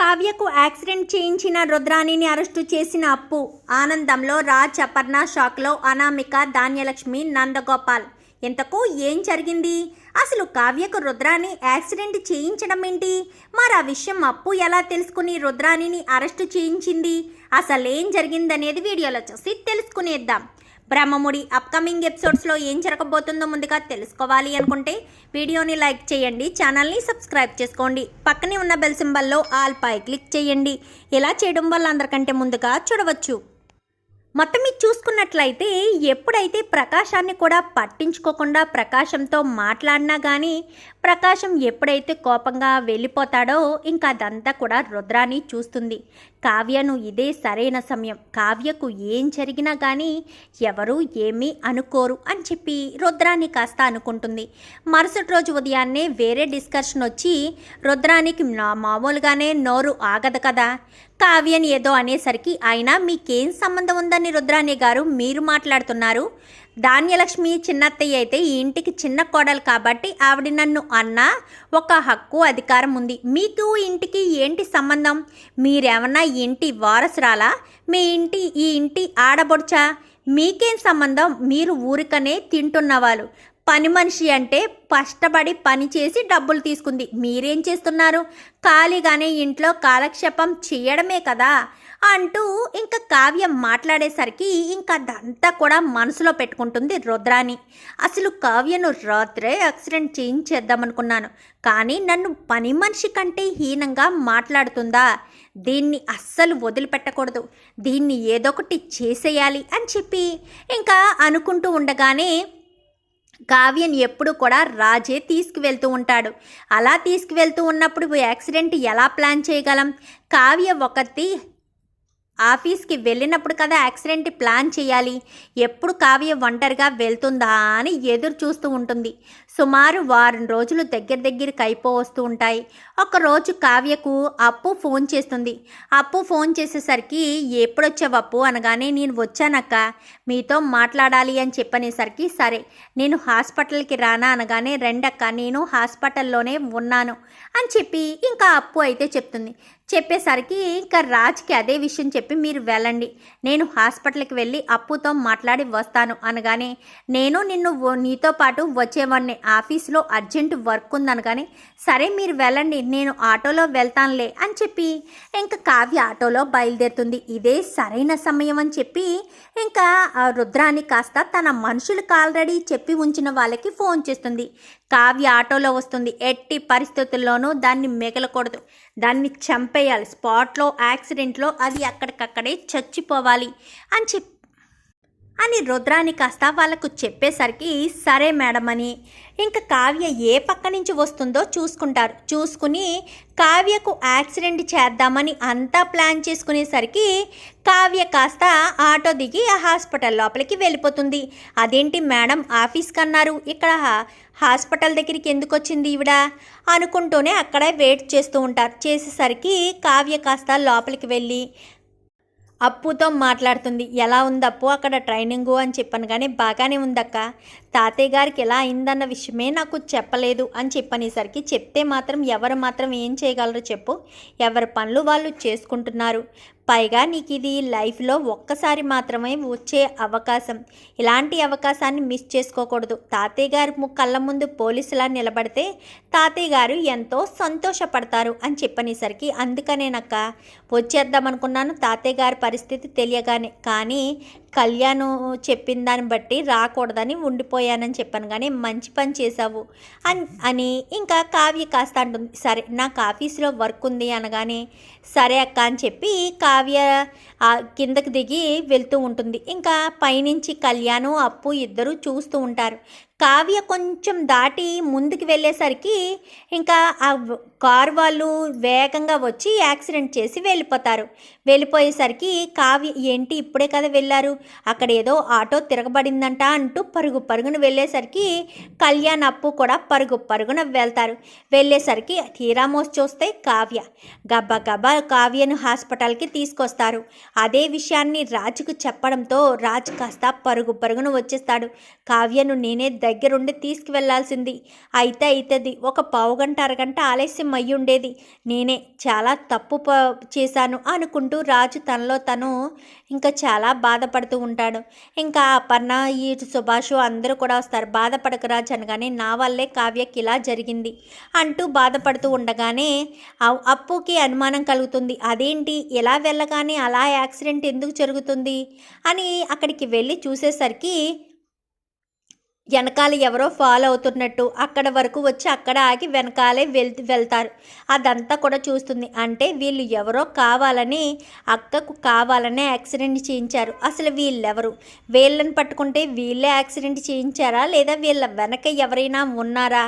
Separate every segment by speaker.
Speaker 1: కావ్యకు accident చేయించిన రుద్రాణిని arrest చేసిన అప్పు. ఆనందంలో రాజ్ అపర్ణ షాక్లో అనామిక ధాన్యలక్ష్మి నందగోపాల్. ఇంతకు ఏం జరిగింది? అసలు కావ్యకు రుద్రాని యాక్సిడెంట్ చేయించడం ఏంటి? మరి ఆ విషయం అప్పు ఎలా తెలుసుకుని రుద్రాణిని అరెస్టు చేయించింది? అసలు ఏం జరిగిందనేది వీడియోలో చూసి తెలుసుకునేద్దాం. బ్రహ్మముడి అప్కమింగ్ ఎపిసోడ్స్లో ఏం జరగబోతుందో ముందుగా తెలుసుకోవాలి అనుకుంటే వీడియోని లైక్ చేయండి ఛానల్ని సబ్స్క్రైబ్ చేసుకోండి. పక్కనే ఉన్న బెల్ సింబల్లో ఆల్ పై క్లిక్ చేయండి. ఇలా చేయడం వల్ల అందరికంటే ముందుగా చూడవచ్చు. మొత్తం ఇది చూసుకున్నట్లయితే ఎప్పుడైతే ప్రకాశాన్ని కూడా పట్టించుకోకుండా ప్రకాశంతో మాట్లాడినా కానీ ప్రకాశం ఎప్పుడైతే కోపంగా వెళ్ళిపోతాడో ఇంకా అదంతా కూడా రుద్రాని చూస్తుంది. కావ్యను ఇదే సరైన సమయం. కావ్యకు ఏం జరిగినా కానీ ఎవరు ఏమీ అనుకోరు అని చెప్పి రుద్రాని కాస్త అనుకుంటుంది. మరుసటి రోజు ఉదయాన్నే వేరే డిస్కషన్ వచ్చి రుద్రానికి నా- మామూలుగానే నోరు ఆగదు కదా. కావ్యని ఏదో అనేసరికి ఆయన మీకేం సంబంధం ఉందని రుద్రాణి గారు మీరు మాట్లాడుతున్నారు? ధాన్యలక్ష్మి చిన్నత్తయ్య అయితే ఈ ఇంటికి చిన్న కోడలు కాబట్టి ఆవిడ నన్ను అన్న ఒక హక్కు అధికారం ఉంది. మీకు ఇంటికి ఏంటి సంబంధం? మీరేమన్నా ఈ ఇంటి వారసురాలా? మీ ఇంటి ఈ ఇంటి ఆడబొడ్చా? మీకేం సంబంధం? మీరు ఊరికనే తింటున్నవాళ్ళు పని మనిషి అంటే కష్టపడి పని చేసి డబ్బులు తీసుకుంది. మీరేం చేస్తున్నారు? ఖాళీగానే ఇంట్లో కాలక్షేపం చేయడమే కదా. అంటూ ఇంకా కావ్యం మాట్లాడేసరికి ఇంకా అదంతా కూడా మనసులో పెట్టుకుంటుంది రుద్రాని అసలు కావ్యను రాత్రే యాక్సిడెంట్ చేయించేద్దామనుకున్నాను. కానీ నన్ను పని మనిషి కంటే హీనంగా మాట్లాడుతుందా? దీన్ని అస్సలు వదిలిపెట్టకూడదు. దీన్ని ఏదో ఒకటి చేసేయాలి అని చెప్పి ఇంకా అనుకుంటూ ఉండగానే కావ్యం ఎప్పుడు కూడా రాజే తీసుకువెళ్తూ ఉంటాడు. అలా తీసుకువెళ్తూ ఉన్నప్పుడు యాక్సిడెంట్ ఎలా ప్లాన్ చేయగలం? కావ్య ఒకటి ఆఫీస్కి వెళ్ళినప్పుడు కదా యాక్సిడెంట్ ప్లాన్ చేయాలి. ఎప్పుడు కావ్య ఒంటరిగా వెళ్తుందా అని ఎదురు చూస్తూ ఉంటుంది. సుమారు వారం రోజులు దగ్గర దగ్గరికి అయిపో వస్తూ ఉంటాయి. ఒకరోజు కావ్యకు అప్పు ఫోన్ చేస్తుంది. అప్పు ఫోన్ చేసేసరికి ఎప్పుడొచ్చావు అప్పు? అనగానే నేను వచ్చానక్క. మీతో మాట్లాడాలి అని చెప్పనేసరికి సరే నేను హాస్పిటల్కి రానా? అనగానే రెండక్క నేను హాస్పిటల్లోనే ఉన్నాను అని చెప్పి ఇంకా అప్పు అయితే చెప్తుంది. చెప్పేసరికి ఇంకా రాజ్కి అదే విషయం చెప్పి మీరు వెళ్ళండి. నేను హాస్పిటల్కి వెళ్ళి అప్పుతో మాట్లాడి వస్తాను అనగానే నేను నిన్ను నీతో పాటు వచ్చేవాడిని ఆఫీస్లో అర్జెంట్ వర్క్ ఉందనగానే సరే మీరు వెళ్ళండి నేను ఆటోలో వెళ్తానులే అని చెప్పి ఇంకా కావ్య ఆటోలో బయలుదేరుతుంది. ఇదే సరైన సమయం అని చెప్పి ఇంకా రుద్రాన్ని కాస్త తన మనుషులకు ఆల్రెడీ చెప్పి ఉంచిన వాళ్ళకి ఫోన్ చేస్తుంది. కావ్య ఆటోలో వస్తుంది. ఎట్టి పరిస్థితుల్లోనూ దాన్ని మిగలకూడదు. దాన్ని చంపేయాలి. స్పాట్లో యాక్సిడెంట్లో అది అక్కడికక్కడే చచ్చిపోవాలి అని చెప్పి అని రుద్రాని కాస్త వాళ్ళకు చెప్పేసరికి సరే మేడం అని. ఇంకా కావ్య ఏ పక్క నుంచి వస్తుందో చూసుకుంటారు. చూసుకుని కావ్యకు యాక్సిడెంట్ చేద్దామని అంతా ప్లాన్ చేసుకునేసరికి కావ్య కాస్త ఆటో దిగి ఆ హాస్పిటల్ లోపలికి వెళ్ళిపోతుంది. అదేంటి మేడం ఆఫీస్కి అన్నారు. ఇక్కడ హా- హాస్పిటల్ దగ్గరికి ఎందుకు వచ్చింది ఈవిడ? అనుకుంటూనే అక్కడే వెయిట్ చేస్తూ ఉంటారు. చేసేసరికి కావ్య కాస్త లోపలికి వెళ్ళి అప్పుతో మాట్లాడుతుంది. ఎలా ఉంది అప్పు అక్కడ ట్రైనింగు అని చెప్పాను కానీ బాగానే ఉందక్క. తాతయ్య గారికి ఎలా అయిందన్న విషయమే నాకు చెప్పలేదు అని చెప్పనేసరికి చెప్తే మాత్రం ఎవరు మాత్రం ఏం చేయగలరు చెప్పు. ఎవరి పనులు వాళ్ళు చేసుకుంటున్నారు. పైగా నీకు ఇది లైఫ్లో ఒక్కసారి మాత్రమే వచ్చే అవకాశం. ఇలాంటి అవకాశాన్ని మిస్ చేసుకోకూడదు. తాతయ్య గారి ము- కళ్ళ ముందు పోలీసులా నిలబడితే తాతయ్య గారు ఎంతో సంతోషపడతారు అని చెప్పనేసరికి అందుకనేనక్క వచ్చేద్దామనుకున్నాను. తాతయ్య గారి పరిస్థితి తెలియగానే. కానీ కళ్యాణ్ చెప్పిన దాన్ని బట్టి రాకూడదని ఉండిపోయానని చెప్పాను. కానీ మంచి పని చేశావు అని అని ఇంకా కావ్య కాస్త అంటుంది. సరే నాకు ఆఫీస్లో వర్క్ ఉంది అనగానే సరే అక్క అని చెప్పి కావ్య కిందకి దిగి వెళ్తూ ఉంటుంది. ఇంకా పైనుంచి కళ్యాణం అప్పు ఇద్దరు చూస్తూ ఉంటారు. కావ్య కొంచెం దాటి ముందుకు వెళ్ళేసరికి ఇంకా ఆ కార్ వాళ్ళు వేగంగా వచ్చి యాక్సిడెంట్ చేసి వెళ్ళిపోతారు. వెళ్ళిపోయేసరికి కావ్య ఏంటి ఇప్పుడే కదా వెళ్ళారు? అక్కడ ఏదో ఆటో తిరగబడిందంట అంటూ పరుగు పరుగున వెళ్ళేసరికి కళ్యాణ్ అప్పు కూడా పరుగు పరుగున వెళ్తారు. వెళ్ళేసరికి తీరామోస్ చూస్తే కావ్య. గబ్బా గబ్బా కావ్యను హాస్పిటల్కి తీసుకొస్తారు. అదే విషయాన్ని రాజుకు చెప్పడంతో రాజు కాస్త పరుగు పరుగున వచ్చేస్తాడు. కావ్యను నేనే దగ్గరుండి తీసుకువెళ్ళాల్సింది. అయితే అవుతుంది ఒక పావుగంట అరగంట ఆలస్యం అయ్యి ఉండేది నేనే చాలా తప్పు చేశాను అనుకుంటూ రాజు తనలో తను ఇంకా చాలా బాధపడుతూ ఉంటాడు. ఇంకా అపర్ణ ఈ సుభాష్ అందరూ కూడా వస్తారు. బాధపడక రాజు అనగానే నా వల్లే కావ్యకి ఇలా జరిగింది అంటూ బాధపడుతూ ఉండగానే అప్పుకి అనుమానం కలుగుతుంది. అదేంటి? ఎలా వెళ్ళగానే అలా యాక్సిడెంట్ ఎందుకు జరుగుతుంది? అని అక్కడికి వెళ్ళి చూసేసరికి వెనకాల ఎవరో ఫాలో అవుతున్నట్టు అక్కడ వరకు వచ్చి అక్కడ ఆగి వెనకాలే వెల్ వెళ్తారు. అదంతా కూడా చూస్తుంది. అంటే వీళ్ళు ఎవరో కావాలని అక్కకు కావాలనే యాక్సిడెంట్ చేయించారు. అసలు వీళ్ళెవరు? వీళ్ళని పట్టుకుంటే వీళ్ళే యాక్సిడెంట్ చేయించారా? లేదా వీళ్ళ వెనక ఎవరైనా ఉన్నారా?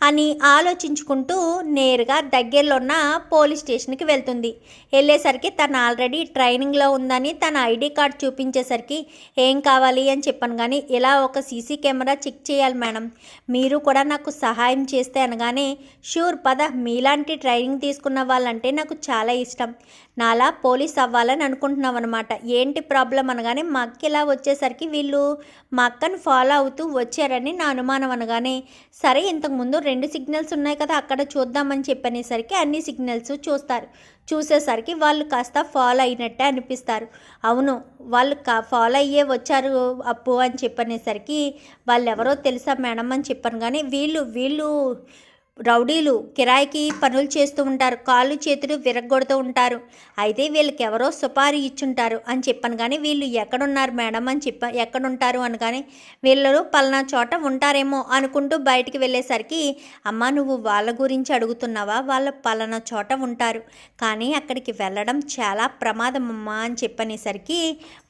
Speaker 1: అని ఆలోచించుకుంటూ నేరుగా దగ్గరలో ఉన్న పోలీస్ స్టేషన్కి వెళ్తుంది. వెళ్ళేసరికి తను ఆల్రెడీ ట్రైనింగ్లో ఉందని తన ఐడి కార్డ్ చూపించేసరికి ఏం కావాలి అని చెప్పాను కానీ ఇలా ఒక సీసీ కెమెరా చెక్ చేయాలి మేడం. మీరు కూడా నాకు సహాయం చేస్తే అనగానే షూర్ పద. మీలాంటి ట్రైనింగ్ తీసుకున్న వాళ్ళంటే నాకు చాలా ఇష్టం. నాలా పోలీస్ అవ్వాలని అనుకుంటున్నాం అనమాట ఏంటి ప్రాబ్లం అనగానే మా అక్క ఇలా వచ్చేసరికి వీళ్ళు మా అక్కను ఫాలో అవుతూ వచ్చారని నా అనుమానం అనగానే సరే ఇంతకుముందు రెండు సిగ్నల్స్ ఉన్నాయి కదా అక్కడ చూద్దామని చెప్పనేసరికి అన్ని సిగ్నల్స్ చూస్తారు. చూసేసరికి వాళ్ళు కాస్త ఫాలో అయినట్టే అనిపిస్తారు. అవును వాళ్ళు కా ఫాలో అయ్యే వచ్చారు అప్పు అని చెప్పనేసరికి వాళ్ళు ఎవరో తెలుసా మేడం అని చెప్పాను కానీ వీళ్ళు వీళ్ళు రౌడీలు కిరాయికి పనులు చేస్తూ ఉంటారు. కాళ్ళు చేతులు విరగొడుతూ ఉంటారు. అయితే వీళ్ళకి ఎవరో సుపారీ ఇచ్చుంటారు అని చెప్పాను కానీ వీళ్ళు ఎక్కడున్నారు మేడం అని చెప్ప ఎక్కడుంటారు అనగానే వీళ్ళు పలానా చోట ఉంటారేమో అనుకుంటూ బయటికి వెళ్ళేసరికి అమ్మ నువ్వు వాళ్ళ గురించి అడుగుతున్నావా? వాళ్ళ పలానా చోట ఉంటారు. కానీ అక్కడికి వెళ్ళడం చాలా ప్రమాదం అమ్మా అని చెప్పనేసరికి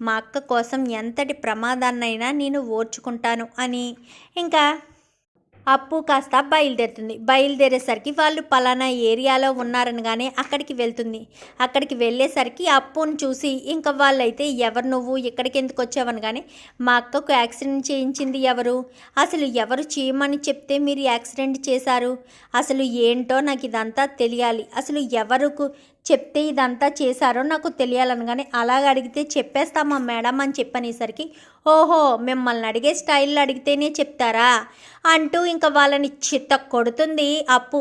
Speaker 1: మా అక్క కోసం ఎంతటి ప్రమాదాన్నైనా నేను ఓర్చుకుంటాను అని. ఇంకా అప్పు కాస్త బయలుదేరుతుంది. బయలుదేరేసరికి వాళ్ళు పలానా ఏరియాలో ఉన్నారనగానే అక్కడికి వెళ్తుంది. అక్కడికి వెళ్ళేసరికి అప్పును చూసి ఇంకా వాళ్ళైతే ఎవరు నువ్వు? ఇక్కడికి ఎందుకు వచ్చావనగానే మా అక్కకు యాక్సిడెంట్ చేయించింది ఎవరు? అసలు ఎవరు చేయమని చెప్తే మీరు యాక్సిడెంట్ చేశారు? అసలు ఏంటో నాకు ఇదంతా తెలియాలి. అసలు ఎవరుకు చెప్తే ఇదంతా చేశారో నాకు తెలియాలనగానే అలాగ అడిగితే చెప్పేస్తామా మేడం? అని చెప్పనేసరికి ఓహో మిమ్మల్ని అడిగే స్టైల్లో అడిగితేనే చెప్తారా? అంటూ ఇంకా వాళ్ళని చిత్త కొడుతుంది అప్పు.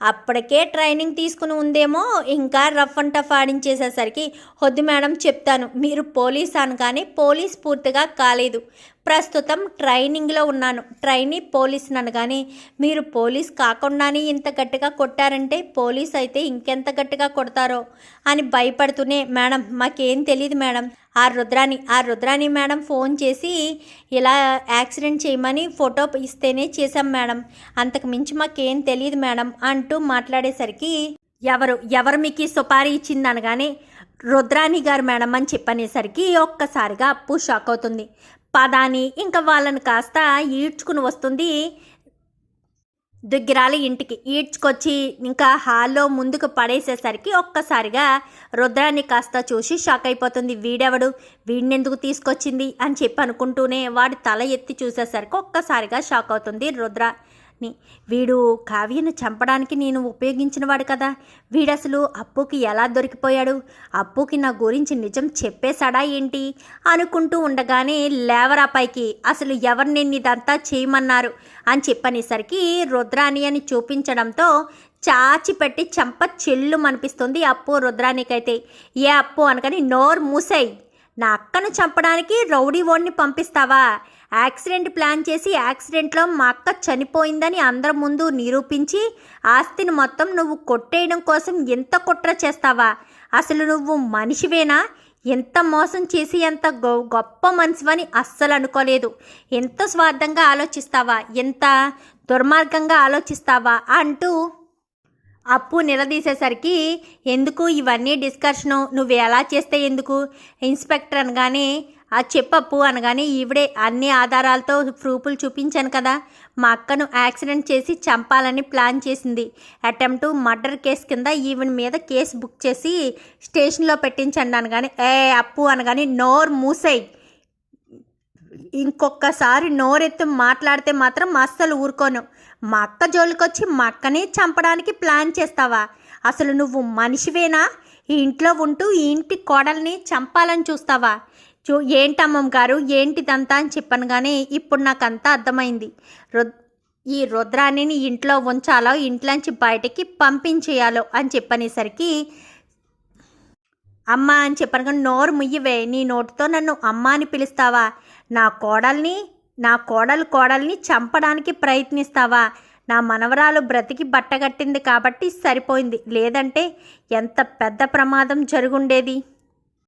Speaker 1: అప్పటికే ట్రైనింగ్ తీసుకుని ఉందేమో ఇంకా రఫ్ అండ్ టఫ్ ఆడించేసేసరికి వద్దు మేడం చెప్తాను. మీరు పోలీస్ అనగానే పోలీస్ పూర్తిగా కాలేదు. ప్రస్తుతం ట్రైనింగ్లో ఉన్నాను. ట్రైనీ పోలీస్ అనగానే మీరు పోలీస్ కాకుండానే ఇంత గట్టిగా కొట్టారంటే పోలీస్ అయితే ఇంకెంత గట్టిగా కొడతారో? అని భయపడుతూనే మేడం మాకేం తెలియదు మేడం. ఆ రుద్రాని ఆ రుద్రాని మేడం ఫోన్ చేసి ఇలా యాక్సిడెంట్ చేయమని ఫోటో ఇస్తేనే చేశాం మేడం. అంతకు మించి మాకేం తెలియదు మేడం అంటూ మాట్లాడేసరికి ఎవరు ఎవరు మీకు ఈ సుపారీ ఇచ్చింది? అనగానే రుద్రాణి గారు మేడం అని చెప్పనేసరికి ఒక్కసారిగా అప్పు షాక్ అవుతుంది. పదాని ఇంకా వాళ్ళని కాస్త ఈడ్చుకుని వస్తుంది. దుగ్గిరాలి ఇంటికి. ఈడ్చుకొచ్చి ఇంకా హాల్లో ముందుకు పడేసేసరికి ఒక్కసారిగా రుద్రాన్ని కాస్త చూసి షాక్ అయిపోతుంది. వీడెవడు? వీడినెందుకు తీసుకొచ్చింది? అని చెప్పి అనుకుంటూనే వాడి తల ఎత్తి చూసేసరికి ఒక్కసారిగా షాక్ అవుతుంది రుద్ర. ని వీడు కావ్యను చంపడానికి నేను ఉపయోగించిన వాడు కదా. వీడసలు అప్పుకి ఎలా దొరికిపోయాడు? అప్పుకి నా గురించి నిజం చెప్పేశాడా ఏంటి? అనుకుంటూ ఉండగానే లేవరా పైకి. అసలు ఎవరు ఇదంతా చేయమన్నారు? అని చెప్పనేసరికి రుద్రాని అని చూపించడంతో చాచి పెట్టి చంప చెల్లు అనిపిస్తుంది అప్పు రుద్రానికైతే ఏ అప్పు అనకని నోరు మూసాయి. నా అక్కను చంపడానికి రౌడీ ఓడిని పంపిస్తావా? యాక్సిడెంట్ ప్లాన్ చేసి యాక్సిడెంట్లో మా అక్క చనిపోయిందని అందరి ముందు నిరూపించి ఆస్తిని మొత్తం నువ్వు కొట్టేయడం కోసం ఎంత కుట్ర చేస్తావా? అసలు నువ్వు మనిషివేనా? ఎంత మోసం చేసి ఎంత గొ గొప్ప మనిషివని అస్సలు అనుకోలేదు. ఎంత స్వార్థంగా ఆలోచిస్తావా? ఎంత దుర్మార్గంగా ఆలోచిస్తావా? అంటూ అప్పు నిలదీసేసరికి ఎందుకు ఇవన్నీ డిస్కషను? నువ్వు ఎలా చేస్తే ఎందుకు? ఇన్స్పెక్టర్ అనగానే అది చెప్పప్పు అనగానే ఈవిడే అన్ని ఆధారాలతో ప్రూఫ్లు చూపించాను కదా. మా అక్కను యాక్సిడెంట్ చేసి చంపాలని ప్లాన్ చేసింది. అటెంప్ట్ మర్డర్ కేసు కింద ఈవెన్ మీద కేసు బుక్ చేసి స్టేషన్లో పెట్టించండి అనగానే ఏ అప్పు అనగానే నోర్ మూసేయి. ఇంకొకసారి నోరెత్తి మాట్లాడితే మాత్రం అస్సలు ఊరుకోను. మా అక్క జోలికొచ్చి మా అక్కనే చంపడానికి ప్లాన్ చేస్తావా? అసలు నువ్వు మనిషివేనా? ఈ ఇంట్లో ఉంటూ ఈ ఇంటి కోడల్ని చంపాలని చూస్తావా? చూ ఏంటమ్మం గారు? ఏంటిదంతా అని చెప్పాను కానీ ఇప్పుడు నాకు అర్థమైంది. రుద్ ఈ రుద్రాణిని ఇంట్లో ఉంచాలో ఇంట్లోంచి బయటికి పంపించేయాలో అని చెప్పనేసరికి అమ్మ అని చెప్పాను కానీ నోరు ముయ్యవే నీ నోటితో నన్ను అమ్మ అని పిలుస్తావా? నా కోడల్ని నా కోడలు కోడల్ని చంపడానికి ప్రయత్నిస్తావా? నా మనవరాలు బ్రతికి బట్టగట్టింది కాబట్టి సరిపోయింది. లేదంటే ఎంత పెద్ద ప్రమాదం జరుగుండేది?